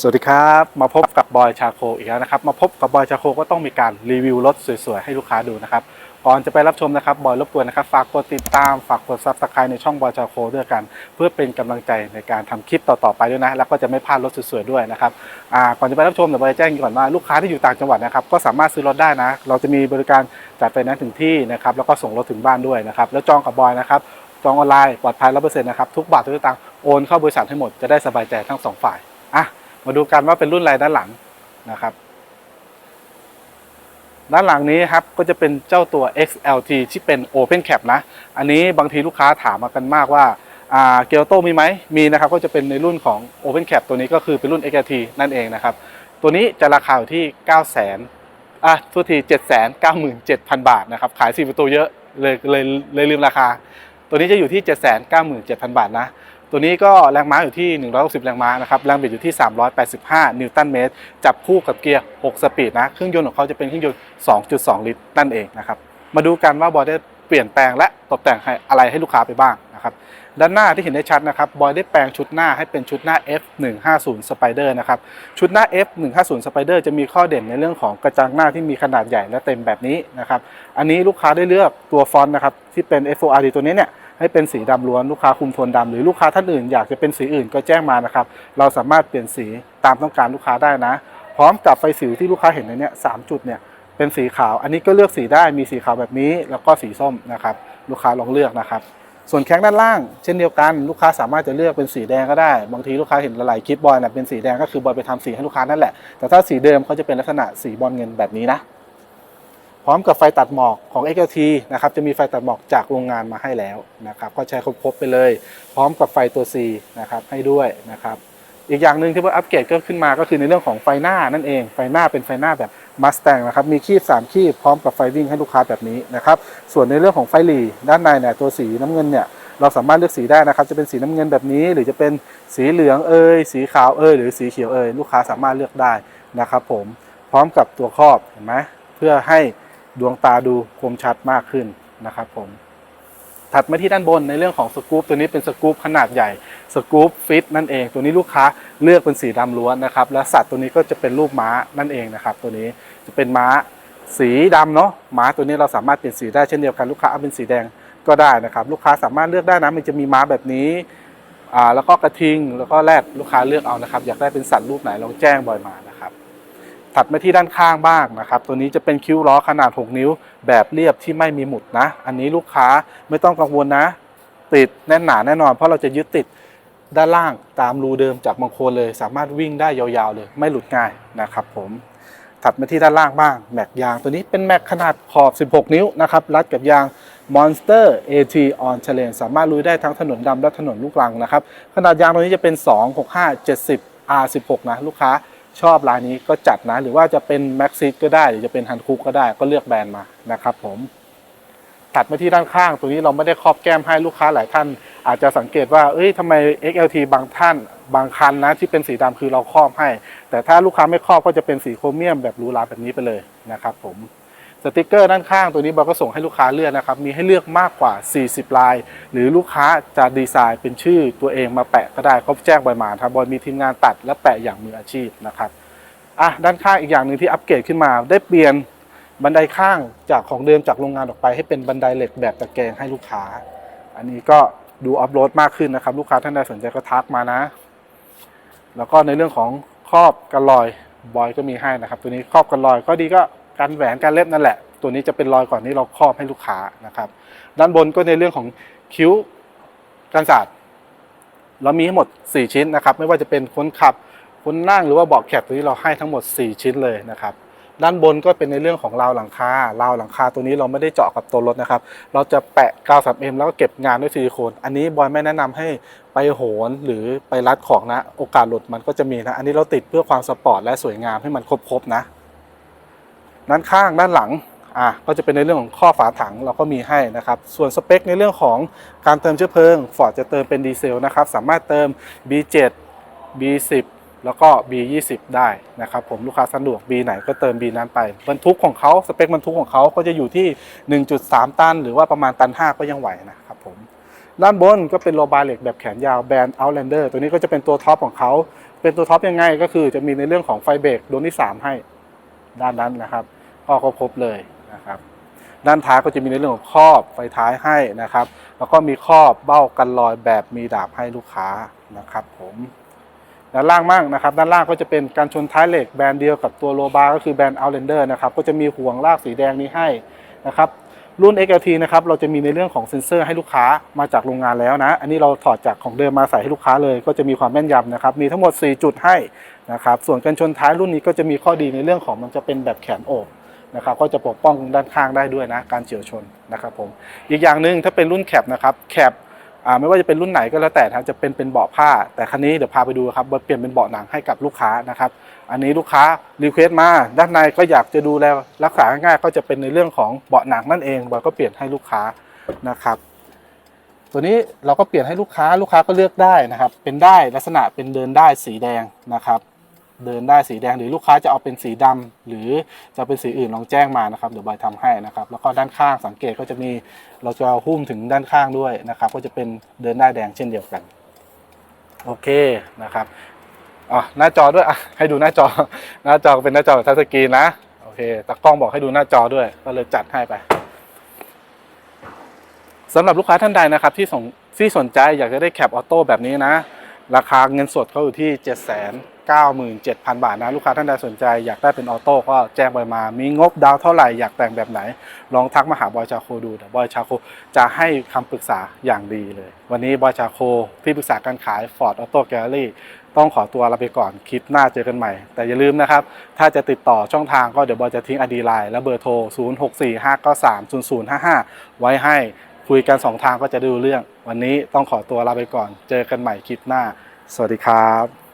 สวัสดีครับ มาพบกับบอยชาโคอีกแล้วนะครับ มาพบกับบอยชาโคก็ต้องมีการรีวิวรถสวยๆ ให้ลูกค้าดูนะครับ ก่อนจะไปรับชมนะครับบอยรบกวนนะครับฝากกดติดตามฝากกดซับสไครต์ในช่องบอยชาโคด้วยกัน เพื่อเป็นกำลังใจในการทำคลิปต่อๆไปด้วยนะ แล้วก็จะไม่พลาดรถสวยๆด้วยนะครับก่อนจะไปรับชมเดี๋ยวบอยแจ้งก่อนว่าลูกค้าที่อยู่ต่างจังหวัดนะครับก็สามารถซื้อรถได้นะ เราจะมีบริการจัดไฟแนนซ์ถึงที่นะครับแล้วก็ส่งรถถึงบ้านด้วยนะครับแล้วจองกับบอยนะครับจองออนไลน์ปลอดภัยร้อเปอร์เซ็นต์นะครับทุกบาททุกสตางค์โอนเข้าบริษัทให้หมดจะได้สบายใจทั้งสองฝ่ายอะ มาดูกันว่าเป็นรุ่นอะไรด้านหลังนะครับ ด้านหลังนี้ครับก็จะเป็นเจ้าตัว XLT ที่เป็น Open Cap นะ อันนี้บางทีลูกค้าถามมากันมากว่าเกียวโตมีไหมมีนะครับ ก็จะเป็นในรุ่นของ Open Cap ตัวนี้ก็คือเป็นรุ่น XLT นั่นเองนะครับ ตัวนี้จะราคาอยู่ที่ 9 0 0 0 0อะทุกที7 9 7 0 0 0 บาทนะครับ ขาย 4 ประตูเยอะเลยเลยเลยลืมราคา ตัวนี้จะอยู่ที่ 7 9 7 0 0 0 บาทนะ ตัวนี้ก็แรงม้าอยู่ที่ 160 แรงม้านะครับ แรงบิดอยู่ที่ 385 นิวตันเมตร จับคู่กับเกียร์ 6 สปีดนะ เครื่องยนต์ของเขาจะเป็นเครื่องยนต์ 2.2 ลิตรนั่นเองนะครับ มาดูกันว่าบอยได้เปลี่ยนแปลงและตกแต่งอะไรให้ลูกค้าไปบ้างนะครับ ด้านหน้าที่เห็นได้ชัดนะครับ บอยได้แปลงชุดหน้าให้เป็นชุดหน้า F150 Spider นะครับ ชุดหน้า F150 Spider จะมีข้อเด่นในเรื่องของกระจังหน้าที่มีขนาดใหญ่และเต็มแบบนี้นะครับ อันนี้ลูกค้าได้เลือกตัวฟอนต์นะครับที่เป็น FORD ตัวนี้เนี่ย ให้เป็นสีดำล้วนลูกค้าคุมโทนดำหรือลูกค้าท่านอื่นอยากจะเป็นสีอื่นก็แจ้งมานะครับ เราสามารถเปลี่ยนสีตามต้องการลูกค้าได้นะ พร้อมกับไฟสีที่ลูกค้าเห็นในเนี้ยสามจุดเนี่ยเป็นสีขาว อันนี้ก็เลือกสีได้มีสีขาวแบบนี้ แล้วก็สีส้มนะครับ ลูกค้าลองเลือกนะครับ ส่วนแข้งด้านล่าง เช่นเดียวกันลูกค้าสามารถจะเลือกเป็นสีแดงก็ได้ บางทีลูกค้าเห็นหลายคลิปบอยนะเป็นสีแดงก็คือบอยไปทำสีให้ลูกค้านั่นแหละแต่ถ้าสีเดิมเขาจะเป็นลักษณะสีบอลเงินแบบนี้นะ พร้อมกับไฟตัดหมอกของ XLT นะครับจะมีไฟตัดหมอกจากโรงงานมาให้แล้วนะครับก็ใช้ครบๆไปเลย พร้อมกับไฟตัว C นะครับให้ด้วยนะครับอีกอย่างหนึ่งที่ว่าอัปเกรดก็ขึ้นมาก็คือในเรื่องของไฟหน้านั่นเอง ไฟหน้าเป็นไฟหน้าแบบมัสแตงนะครับมีคีบ3คีบพร้อมกับไฟวิ่งให้ลูกค้าแบบนี้นะครับส่วนในเรื่องของไฟหลีด้านในเนี่ยตัวสีน้ำเงินเนี่ยเราสามารถเลือกสีได้นะครับ จะเป็นสีน้ำเงินแบบนี้ หรือจะเป็นสีเหลืองเอยสีขาวเอยหรือสีเขียวเอยลูกค้าสามารถเลือกได้นะครับผมพร้อมกับตัวครอบเห็นไหมเพื่อให้ ดวงตาดูคมชัดมากขึ้นนะครับผมถัดมาที่ด้านบนในเรื่องของสกู๊ปตัวนี้เป็นสกู๊ปขนาดใหญ่สกู๊ปฟิตนั่นเอง ตัวนี้ลูกค้าเลือกเป็นสีดำล้วนนะครับ และสัตว์ตัวนี้ก็จะเป็นรูปม้านั่นเองนะครับ ตัวนี้จะเป็นม้าสีดำเนาะม้าตัวนี้เราสามารถเปลี่ยนสีได้เช่นเดียวกันลูกค้าเอาเป็นสีแดงก็ได้นะครับ ลูกค้าสามารถเลือกได้นะมันจะมีม้าแบบนี้อ่าแล้วก็กระทิงแล้วก็แรดลูกค้าเลือกเอานะครับ อยากได้เป็นสัตว์รูปไหนลองแจ้งบ่อยมา ถัดมาที่ด้านข้างบ้างนะครับ ตัวนี้จะเป็นคิ้วล้อขนาด 6 นิ้ว แบบเรียบที่ไม่มีหมุดนะ อันนี้ลูกค้าไม่ต้องกังวลนะ ติดแน่นหนาแน่นอน เพราะเราจะยึดติดด้านล่างตามรูเดิมจากบางโคนเลย สามารถวิ่งได้ยาวๆเลย ไม่หลุดง่ายนะครับผมถัดมาที่ด้านล่างบ้างแม็กยางตัวนี้เป็นแม็กขนาดขอบ 16 นิ้วนะครับรัดกับยาง Monster AT on Challenge สามารถลุยได้ทั้งถนนดำและถนนลูกรังนะครับ ขนาดยางตัวนี้จะเป็น 265 70 R16 นะลูกค้า ชอบลายนี้ก็จัดนะ หรือว่าจะเป็นแม็กซิก็ได้หรือจะเป็นฮันคุกก็ได้ก็เลือกแบรนด์มานะครับผมถัดมาที่ด้านข้าง ตัวนี้เราไม่ได้ครอบแก้มให้ลูกค้าหลายท่าน อาจจะสังเกตว่าเอ้ยทำไม XLT บางท่านบางคันนะที่เป็นสีดำคือเราครอบให้ แต่ถ้าลูกค้าไม่ครอบก็จะเป็นสีโครเมียมแบบรูหราแบบนี้ไปเลยนะครับผม สติกเกอร์ด้านข้างตัวนี้เราก็ส่งให้ลูกค้าเลือกนะครับ มีให้เลือกมากกว่า 40 ลาย หรือลูกค้าจะดีไซน์เป็นชื่อตัวเองมาแปะก็ได้เขาแจ้งใบมาทางบบอยมีทีมงานตัดและแปะอย่างมืออาชีพนะครับอะด้านข้างอีกอย่างหนึ่งที่อัปเกรดขึ้นมา ได้เปลี่ยนบันไดข้างจากของเดิมจากโรงงานออกไปให้เป็นบันไดเหล็กแบบตะแกรงให้ลูกค้า อันนี้ก็ดูอัพโหลดมากขึ้นนะครับ ลูกค้าท่านใดสนใจก็ทักมานะ แล้วก็ในเรื่องของครอบกันรอยบอยก็มีให้นะครับ ตัวนี้ครอบกันรอยก็ดีก็ การแหวนการเล็บนั่นแหละ ตัวนี้จะเป็นรอยก่อนที่เราครอบให้ลูกค้านะครับ ด้านบนก็ในเรื่องของคิ้วกันศาสตร์เรามีทั้งหมด 4 ชิ้นนะครับ ไม่ว่าจะเป็นคนขับคนนั่งหรือว่าเบาะแคปตัวนี้เราให้ทั้งหมด 4 ชิ้นเลยนะครับด้านบนก็เป็นในเรื่องของราวหลังคาราวหลังคาตัวนี้เราไม่ได้เจาะกับตัวรถนะครับ เราจะแปะกาว 3M แล้วก็เก็บงานด้วยซิลิโคน อันนี้บอยไม่แนะนำให้ไปโหนหรือไปรัดของนะ โอกาสหลุดมันก็จะมีนะ อันนี้เราติดเพื่อความสปอร์ตและสวยงามให้มันครบๆนะ ด้านข้างด้านหลังอะก็จะเป็นในเรื่องของข้อฝาถังเราก็มีให้นะครับส่วนสเปคในเรื่องของการเติมเชื้อเพลิง Ford จะเติมเป็นดีเซลนะครับสามารถเติม B7 B10 แล้วก็ B20 ได้นะครับผมลูกค้าสะดวก B ไหนก็เติม B นั้นไปบรรทุกของเขาสเปคบรรทุกของเขาก็จะอยู่ที่ 1.3 ตัน หรือว่าประมาณตัน 5 ก็ยังไหวนะครับผมด้านบนก็เป็นโลบาเหล็กแบบแขนยาวแบรนด์ Outlander ตัวนี้ก็จะเป็นตัวท็อปของเขาเป็นตัวท็อปยังไงก็คือจะมีในเรื่องของไฟเบรกดวงที่ 3 ให้ ด้านนั้นนะครับ ก็ครบเลยนะครับด้านท้ายก็จะมีในเรื่องของครอบไฟท้ายให้นะครับ แล้วก็มีครอบเบ้ากันรอยแบบมีดาบให้ลูกค้านะครับ ผมด้านล่างมั่งนะครับ ด้านล่างก็จะเป็นการชนท้ายเหล็กแบรนด์เดียวกับตัวโลบาก็คือแบรนด์เอาเลนเดอร์นะครับก็จะมีห่วงลากสีแดงนี้ให้นะครับ รุ่น XLT นะครับเราจะมีในเรื่องของเซ็นเซอร์ให้ลูกค้ามาจากโรงงานแล้วนะ อันนี้เราถอดจากของเดิมมาใส่ให้ลูกค้าเลย ก็จะมีความแม่นยำนะครับ มีทั้งหมด 4 จุดให้นะครับ ส่วนกันชนท้ายรุ่นนี้ก็จะมีข้อดีในเรื่องของมันจะเป็นแบบแขนโอบนะครับ ก็จะปกป้องด้านข้างได้ด้วยนะ การเฉียวชนนะครับผม อีกอย่างหนึ่งถ้าเป็นรุ่นแคปนะครับ แคป ไม่ว่าจะเป็นรุ่นไหนก็แล้วแต่ครับจะเป็นเป็นเบาะผ้า แต่คันนี้เดี๋ยวพาไปดูครับเปลี่ยนเป็นเบาะหนังให้กับลูกค้านะครับ อันนี้ลูกค้ารีเควสต์มาด้านในก็อยากจะดูแลรักษาง่ายๆก็จะเป็นในเรื่องของเบาะหนังนั่นเองเราก็เปลี่ยนให้ลูกค้านะครับตัวนี้เราก็เปลี่ยนให้ลูกค้าลูกค้าก็เลือกได้นะครับ เป็นได้ลักษณะเป็นเดินได้สีแดงนะครับ เดินได้สีแดงหรือลูกค้าจะเอาเป็นสีดำหรือจะเป็นสีอื่นลองแจ้งมานะครับเดี๋ยวบอยทำให้นะครับแล้วก็ด้านข้างสังเกตก็จะมีเราจะหุ้มถึงด้านข้างด้วยนะครับก็จะเป็นเดินได้แดงเช่นเดียวกันโอเคนะครับอ๋อหน้าจอด้วยอะให้ดูหน้าจอ หน้าจอเป็นหน้าจอทัชสกรีนนะโอเคตากล้องบอกให้ดูหน้าจอด้วย ก็เลยจัดให้ไปสำหรับลูกค้าท่านใดนะครับที่สนที่สนใจอยากจะได้แคปออโต้แบบนี้นะ ราคาเงินสดเขาอยู่ที่ 7 9 7 0 0 0 บาทนะ ลูกค้าท่านใดสนใจอยากได้เป็นออโต้ก็แจ้งบอยมา มีงบดาวเท่าไหร่ อยากแต่งแบบไหน ลองทักมาหาบอยชาโคดูเดี๋ยวบอยชาโคจะให้คำปรึกษาอย่างดีเลย วันนี้บอยชาโคที่ปรึกษาการขาย Ford Auto Gallery ต้องขอตัวลาไปก่อนคลิปหน้าเจอกันใหม่ แต่อย่าลืมนะครับ ถ้าจะติดต่อช่องทางก็เดี๋ยวบอยจะทิ้งอดีไลน์และเบอร์โทร 0645930055 ไว้ให้ คุยกันสองทางก็จะดูเรื่อง วันนี้ต้องขอตัวลาไปก่อน เจอกันใหม่คลิปหน้า สวัสดีครับ